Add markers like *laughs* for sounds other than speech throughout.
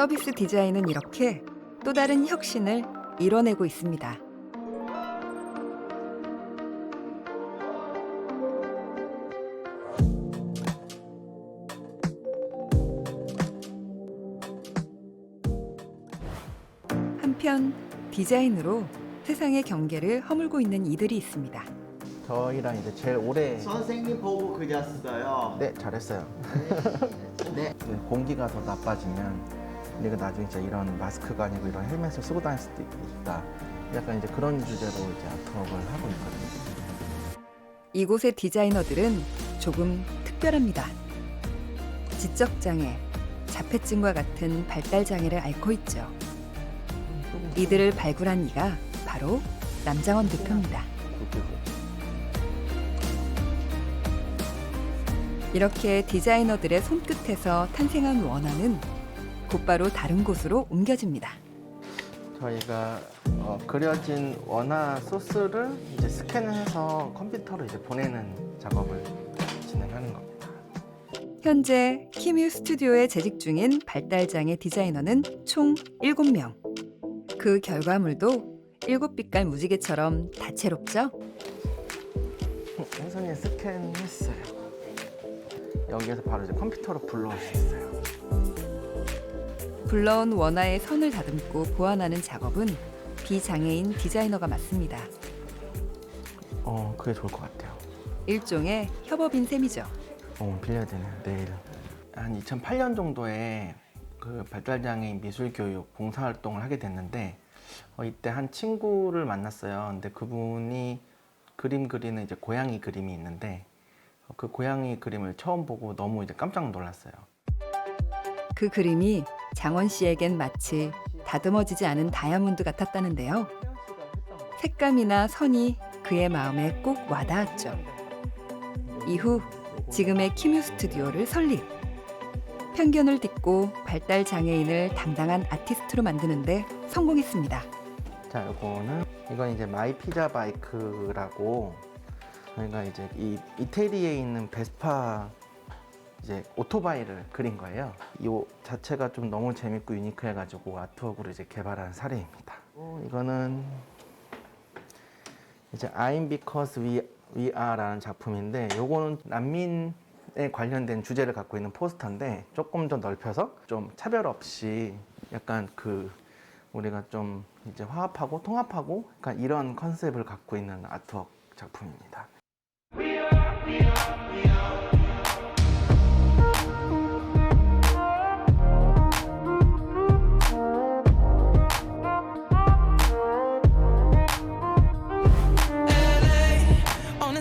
서비스 디자인은 이렇게 또 다른 혁신을 이뤄내고 있습니다. 한편 디자인으로 세상의 경계를 허물고 있는 이들이 있습니다. 저희랑 이제 제일 오래 선생님 보고 그렸어요. 네 잘했어요. 네. 그 *laughs* 공기가 더 나빠지면 내가 나중에 진짜 이런 마스크가 아니고 이런 헬멧을 쓰고 다닐 수도 있다. 약간 이제 그런 주제로 이제 아트웍을 하고 있거든요. 이곳의 디자이너들은 조금 특별합니다. 지적장애, 자폐증과 같은 발달장애를 앓고 있죠. 이들을 발굴한 이가 바로 남장원 대표입니다. 이렇게 디자이너들의 손끝에서 탄생한 원화는 곧바로 다른 곳으로 옮겨집니다. 저희가 어, 그려진 원화 소스를 이제 스캔해서 컴퓨터로 이제 보내는 작업을 진행하는 겁니다. 현재 키뮤 스튜디오에 재직 중인 발달장애 디자이너는 총 7명. 그 결과물도 일곱 빛깔 무지개처럼 다채롭죠? 혜선이 스캔했어요. 여기에서 바로 이제 컴퓨터로 불러올 수 있어요. 불러온 원화의 선을 다듬고 보완하는 작업은 비장애인 디자이너가 맡습니다. 어, 그게 좋을 것 같아요. 일종의 협업인 셈이죠. 어, 빌려야 되네요. 내일. 한 2008년 정도에 그 발달장애인 미술교육 봉사활동을 하게 됐는데 어, 이때 한 친구를 만났어요. 근데 그분이 그림 그리는 이제 고양이 그림이 있는데 어, 그 고양이 그림을 처음 보고 너무 이제 깜짝 놀랐어요. 그 그림이 장원 씨에겐 마치 다듬어지지 않은 다이아몬드 같았다는데요. 색감이나 선이 그의 마음에 꼭 와닿았죠. 이후 지금의 키뮤 스튜디오를 설립. 편견을 딛고 발달 장애인을 당당한 아티스트로 만드는데 성공했습니다. 자, 요거는 이건 이제 마이 피자 바이크라고 저희가 이제 이 이태리에 있는 베스파 이제 오토바이를 그린 거예요. 이 자체가 좀 너무 재밌고 유니크해가지고 아트웍으로 이제 개발한 사례입니다. 어, 이거는 이제 I'm because we, we are라는 작품인데 요거는 난민 에 관련된 주제를 갖고 있는 포스터인데 조금 더 넓혀서 좀 차별 없이 약간 그 우리가 좀 이제 화합하고 통합하고 약간 이런 컨셉을 갖고 있는 아트웍 작품입니다.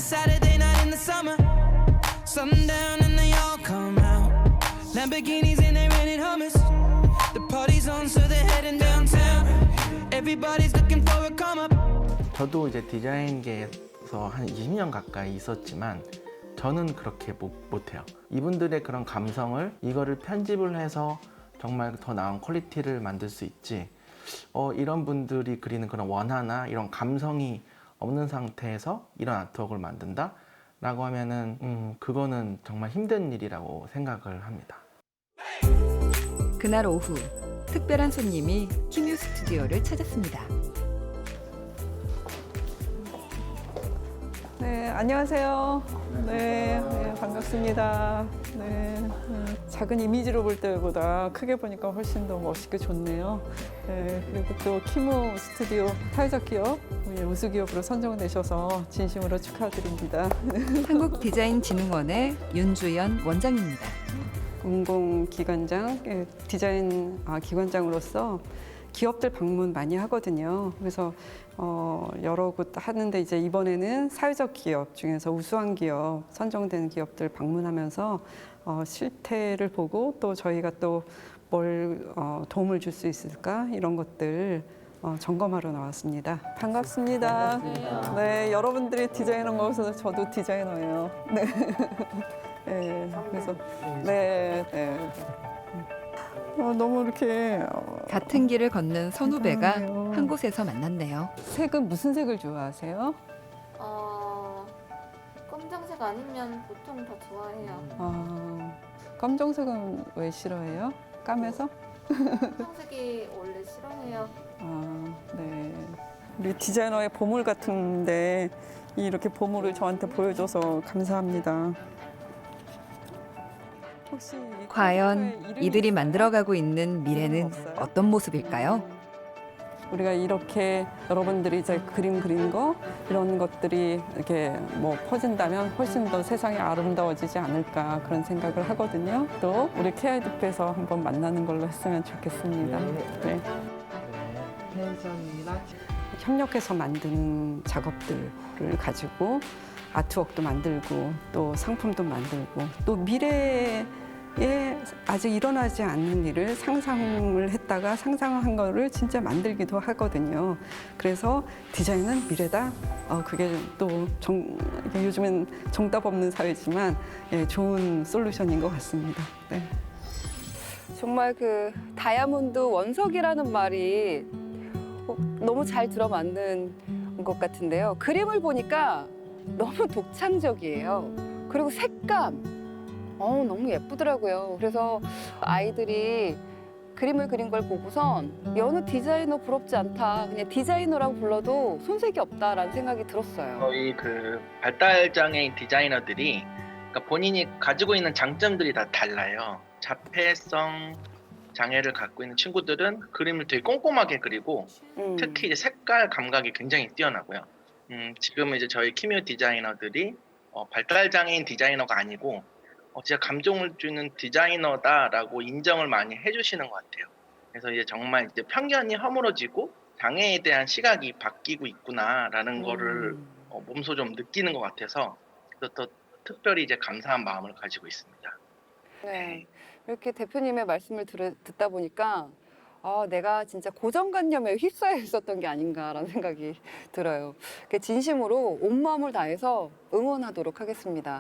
Saturday night in the summer. Sundown and they all come out. Lamborghinis and they rented hummus. The party's on, so they're heading downtown. Everybody's looking for a come up. 저도 이제 디자인계에서 한 20년 가까이 있었지만 저는 그렇게 못, 못해요. 이분들의 그런 감성을 이거를 편집을 해서 정말 더 나은 퀄리티를 만들 수 있지. 어, 이런 분들이 그리는 그런 원화나 이런 감성이 없는 상태에서 이런 아트웍을 만든다? 라고 하면은, 음, 그거는 정말 힘든 일이라고 생각을 합니다. 그날 오후 특별한 손님이 키뮤 스튜디오를 찾았습니다. 네, 안녕하세요. 네, 네, 반갑습니다. 네, 음, 작은 이미지로 볼 때보다 크게 보니까 훨씬 더 멋있게 좋네요. 네, 그리고 또 키무 스튜디오 사회적 기업 예, 우수 기업으로 선정되셔서 진심으로 축하드립니다. *laughs* 한국 디자인 진흥원의 윤주연 원장입니다. 공공기관장 예, 디자인 아, 기관장으로서 기업들 방문 많이 하거든요. 그래서 어, 여러 곳 하는데 이제 이번에는 사회적 기업 중에서 우수한 기업 선정된 기업들 방문하면서 어, 실태를 보고 또 저희가 또뭘 어, 도움을 줄 수 있을까 이런 것들 어, 점검하러 나왔습니다. 반갑습니다. 네, 여러분들이 디자이너인 거 보셔서 저도 디자이너예요. *laughs* 네. 네, 그래서 네, 네. 어, 너무 이렇게 어, 같은 길을 걷는 선후배가 그러네요. 한 곳에서 만났네요. 색은 무슨 색을 좋아하세요? 어, 검정색 아니면 보통 다 좋아해요. 아, 검정색은 왜 싫어해요? 까매서? 검정색이 원래 싫어해요. 아, 네. 우리 디자이너의 보물 같은데 이렇게 보물을 저한테 보여줘서 감사합니다. 혹시 이 과연 컴퓨터에 이름이 이들이 있어요? 만들어가고 있는 미래는 없어요? 어떤 모습일까요? 우리가 이렇게 여러분들이 이제 그림 그린 거 이런 것들이 이렇게 뭐 퍼진다면 훨씬 더 세상이 아름다워지지 않을까 그런 생각을 하거든요. 또 우리 케아이드프에서 한번 만나는 걸로 했으면 좋겠습니다. 네. 펜션이나 협력해서 만드는 작업들을 가지고 아트웍도 만들고 또 상품도 만들고 또 미래에 아직 일어나지 않는 일을 상상을 했다가 상상한 거를 진짜 만들기도 하거든요. 그래서 디자인은 미래다. 어, 그게 또 정, 요즘엔 정답 없는 사회지만 예, 좋은 솔루션인 것 같습니다. 네. 정말 그 다이아몬드 원석이라는 말이 어, 너무 잘 들어맞는 것 같은데요. 그림을 보니까 너무 독창적이에요. 그리고 색감, 어, 너무 예쁘더라고요. 그래서 아이들이 그림을 그린 걸 보고선 여느 디자이너 부럽지 않다. 그냥 디자이너라고 불러도 손색이 없다라는 생각이 들었어요. 저희 그 발달 장애인 디자이너들이 그러니까 본인이 가지고 있는 장점들이 다 달라요. 자폐성 장애를 갖고 있는 친구들은 그림을 되게 꼼꼼하게 그리고 음. 특히 이제 색깔 감각이 굉장히 뛰어나고요. 음, 지금 이제 저희 키미오 디자이너들이 어, 발달 장애인 디자이너가 아니고 어, 진짜 감동을 주는 디자이너다라고 인정을 많이 해주시는 것 같아요. 그래서 이제 정말 이제 편견이 허물어지고 장애에 대한 시각이 바뀌고 있구나라는 거를 음. 어, 몸소 좀 느끼는 것 같아서 더 특별히 이제 감사한 마음을 가지고 있습니다. 네. 이렇게 대표님의 말씀을 들, 듣다 보니까 아, 내가 진짜 고정관념에 휩싸여 있었던 게 아닌가라는 생각이 들어요. 진심으로 온 마음을 다해서 응원하도록 하겠습니다.